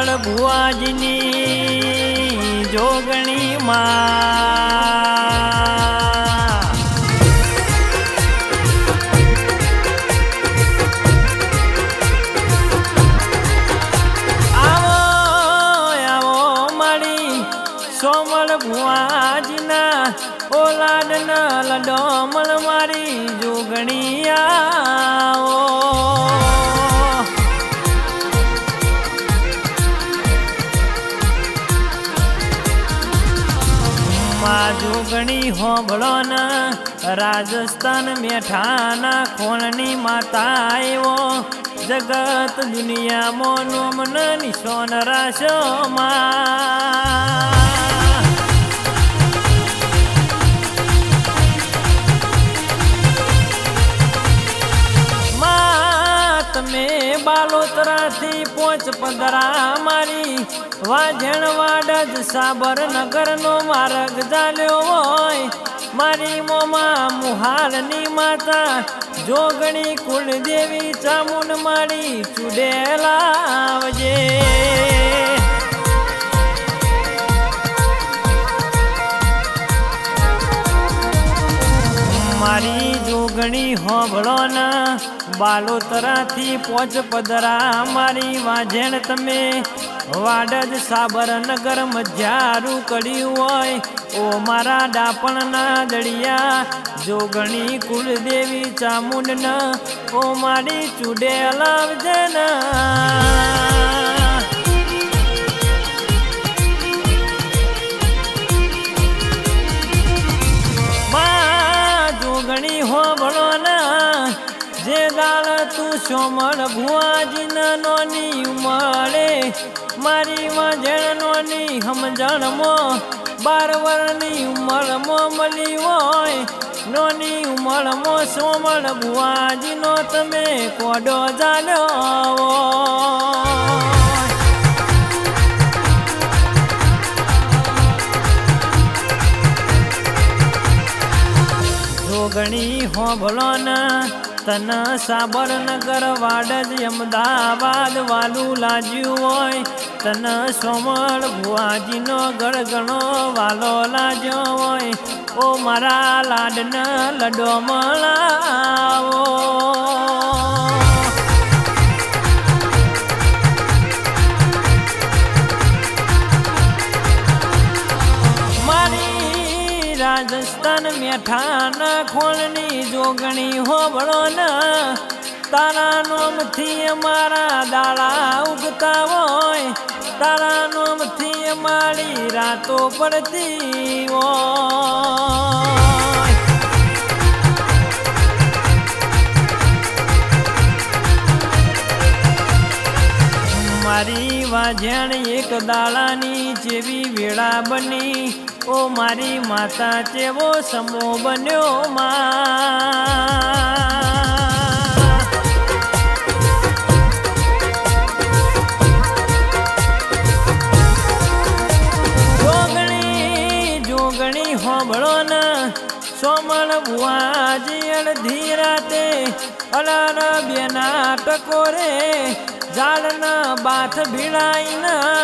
સોમળ ભુવાજની જોગણી માં આવો આવો મળી સોમળ ભુવાજીના ઓલાડના લડોમળ મારી જોગણી હોંભળો રાજસ્થાન મેઠાના ખોણની માતા આવ્યો જગત દુનિયામાં નોમન નિશોન રાશો માં માં બાલોતરાથી પોચ પદરા મારી. વાજણ વાડ જ સાબરનગરનો માર્ગ ચાલ્યો મારી મોમાં મુહારની માતા જોગણી કુળદેવી ચામુંડ મારી ચુડેલા આવજે મારી જોગણી હોભળો બાલોતરાથી પોચ પદરા મારી વાજેણ તમે. વાડજ સાબરનગર મજારું કર્યું હોય. ઓ મારા ડાપણના દળિયા જોગણી કુળદેવી ચામુંડ ઓ મારી ચૂડેલ આવજે તું સોમળ ભુવાજી નોની ઉમાળે મારી વાજણ નોની સમજણ મો બાર વરની ઉમળ મો મળી હોય નોની ઉમળ મો સોમણ ભુવાજી નો તમે કોડો જાણ્યો હોય. જોગણી હોભળો ને તન સાબરનગર વાડ જ અમદાવાદ વાલું લાજ્યું હોય, તન સોમળ ભુવાજીનો ગળગણો વાલો લાજ્યો હોય, ઓ મારા લાડના લડો મળાવો રાજસ્થાન મેઠાના ખોળની જોગણી હોબળો ને તારા નોમથી અમારા દાળા ઉગતા હોય. તારા નોમથી અમારી રાતો પડતી હોય. મારી જેણ એક દાડાની જેવી વેળા બની. ઓ મારી માતા જેવો સમો બન્યો માં? જોગણી જોગણી હોબળો ને સોમણ બુઆજી અડધી રાતે અલાર બેના ટકોરે ઝાડના બાથ ભીડાઈના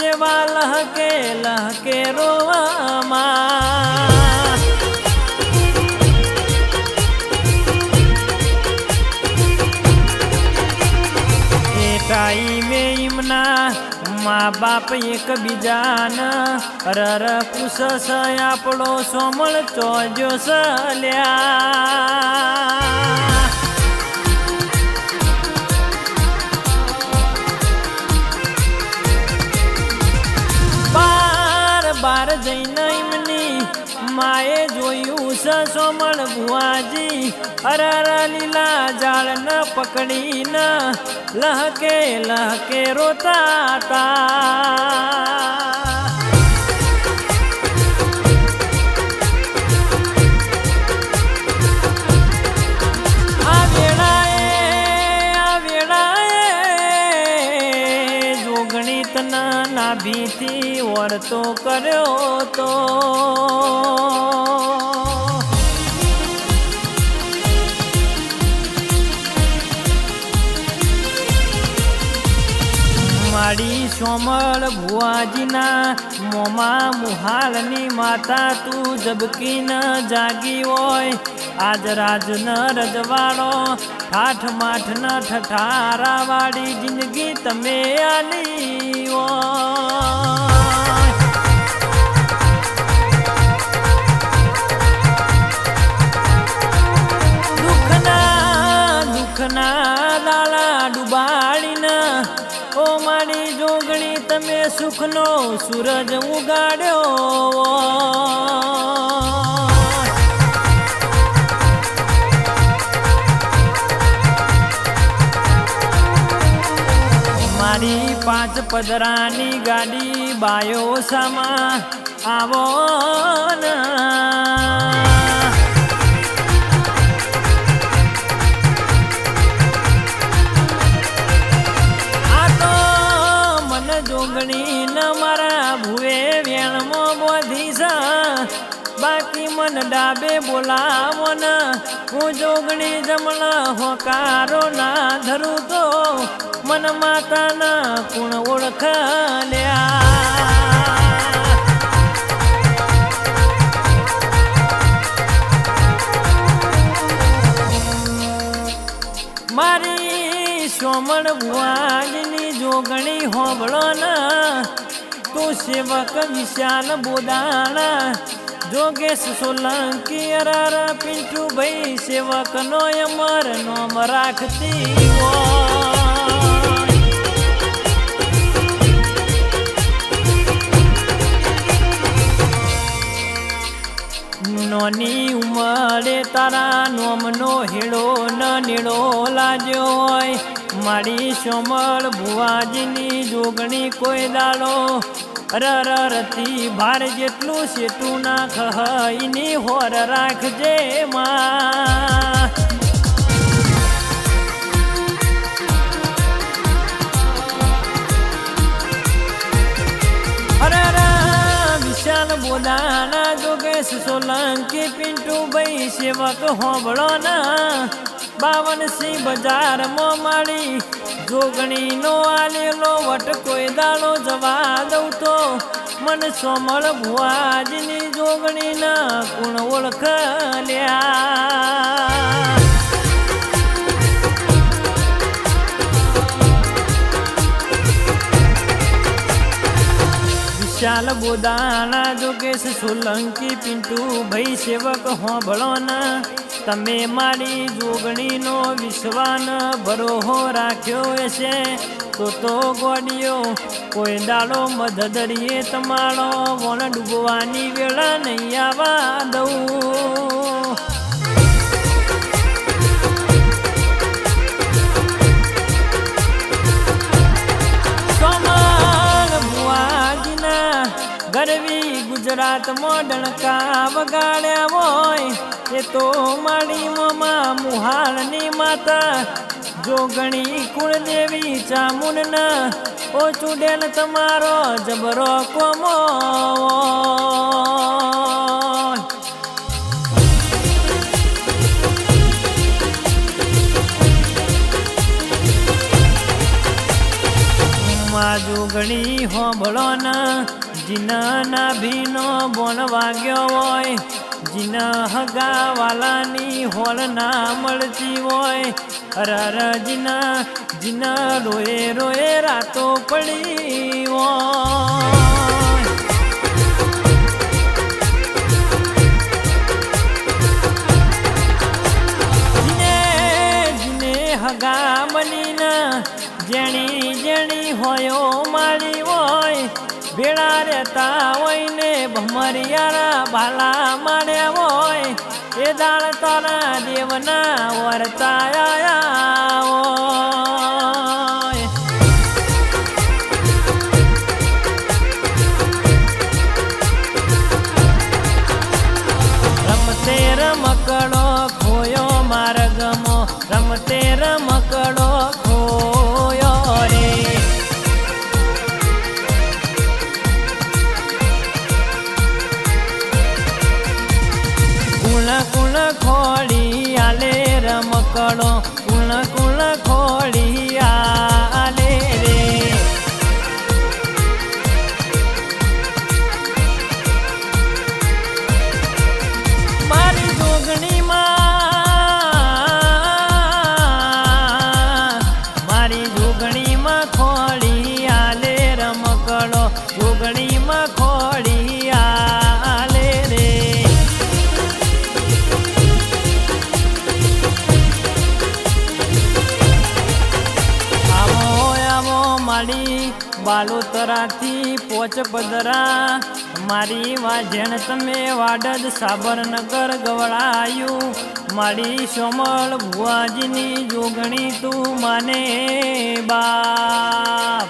જેવા લહકે લહકે રોવામાં. મા બાપ એકબીજાના રર કુશ આપણો સોમળ ચોજો સલ્યા. માએ જોયું છે સોમણ ભુવાજી. અરર લીલા જાળ ન પકડી ન લહકે લહકે રોતા હતા આ વળતો કર્યો તો. મારી સોમળ ભુવાજીના મોમાં મુહાલની માતા તું જબકી ન જાગી હોય. આજ રાજ ન રજવાડો ઠાઠ માઠ ન ઠઠારા વાળી જિંદગી તમે આલી હોય સુખનો સૂરજ ઉગાડ્યો. મારી પાંચ પદરાની ગાડી બાયો સમા આવો ના. જોગણી ન મારા ભુવે વેણમો બોધી સા. બાકી મન ડાબે બોલાવો ને. હું જોગણી જમણા હોકારો ના ધરું તો. મન માતાના કુણ ઓળખ લ્યા મારી સોમણ ભુવાજની જોગણી હોબળો ના, તું સેવક વિશાલ બોદાણા. જોગેશ સોલંકી અરારા પિંટુ ભાઈ સેવક નો અમર નોમ રાખતી નોની ઉંમરે તારા નોમનો હેડો ન નીડો લાગ્યો હોય. મારી સોમળ ભુવાજીની જોગણી કોઈ દાડો. રરતી ભાર જેટલું સેતું નાખ ખહઈની હોર રાખજે માં. વિશાલ બોદાના જોગેશ સોલંકી પિન્ટુ ભાઈ સેવક હોબળો ના બાવન સિંહ બજારમાં માળી. જોગણી નો આલેલો વટ કોઈ દાડો જવા દઉં તો. મન સોમળ ભુવાજની જોગણી ના ગુણ ઓળખ લ્યા વિશાલ બોદાણા, જોગેશ સોલંકી પિન્ટુ ભાઈ સેવક હોબળો ના તમે મારી જોગણીનો વિશ્વાન ભરોહો રાખ્યો હશે, તો તો ગોડિયો કોઈ દાડો મધદરીએ તમારો વણ ડૂબવાની વેળા નહીં આવવા દઉં. ગરવી મોડણ ડણકા વગાડ્યા હોય, એ તો માડી મમા મુહાલની માતા. જોગણી કુળદેવી ચામુંડના ઓ ચુડેલ તમારો જબરો કોમો. માં જોગણી હોબળો ના જીના ના ભીનો બોન વાગ્યો હોય, જીના હગા વાલાની હોળ ના મળતી હોય. અરર જીના જીના રોએ રોએ રાતો પડી હોય. જીને હગા બનીના જેણી જેણી હોય ભેળા રહેતા હોય ને ભમરિયારા બાલા માર્યા હોય, એ દાળ તારા દેવના વરતા આયા હોય. રમતે રમકડો ખોયો માર્ગમો, રમતે રમકડો ખોડી આલે રમકડો કુણ કુણ ખોડી મારી બાલોતરાથી પોચ પદરા. મારી વાજણ તમે વાડદ સાબરનગર ગવડાયું. મારી સોમળ ભુવાજીની જોગણી તું માને બા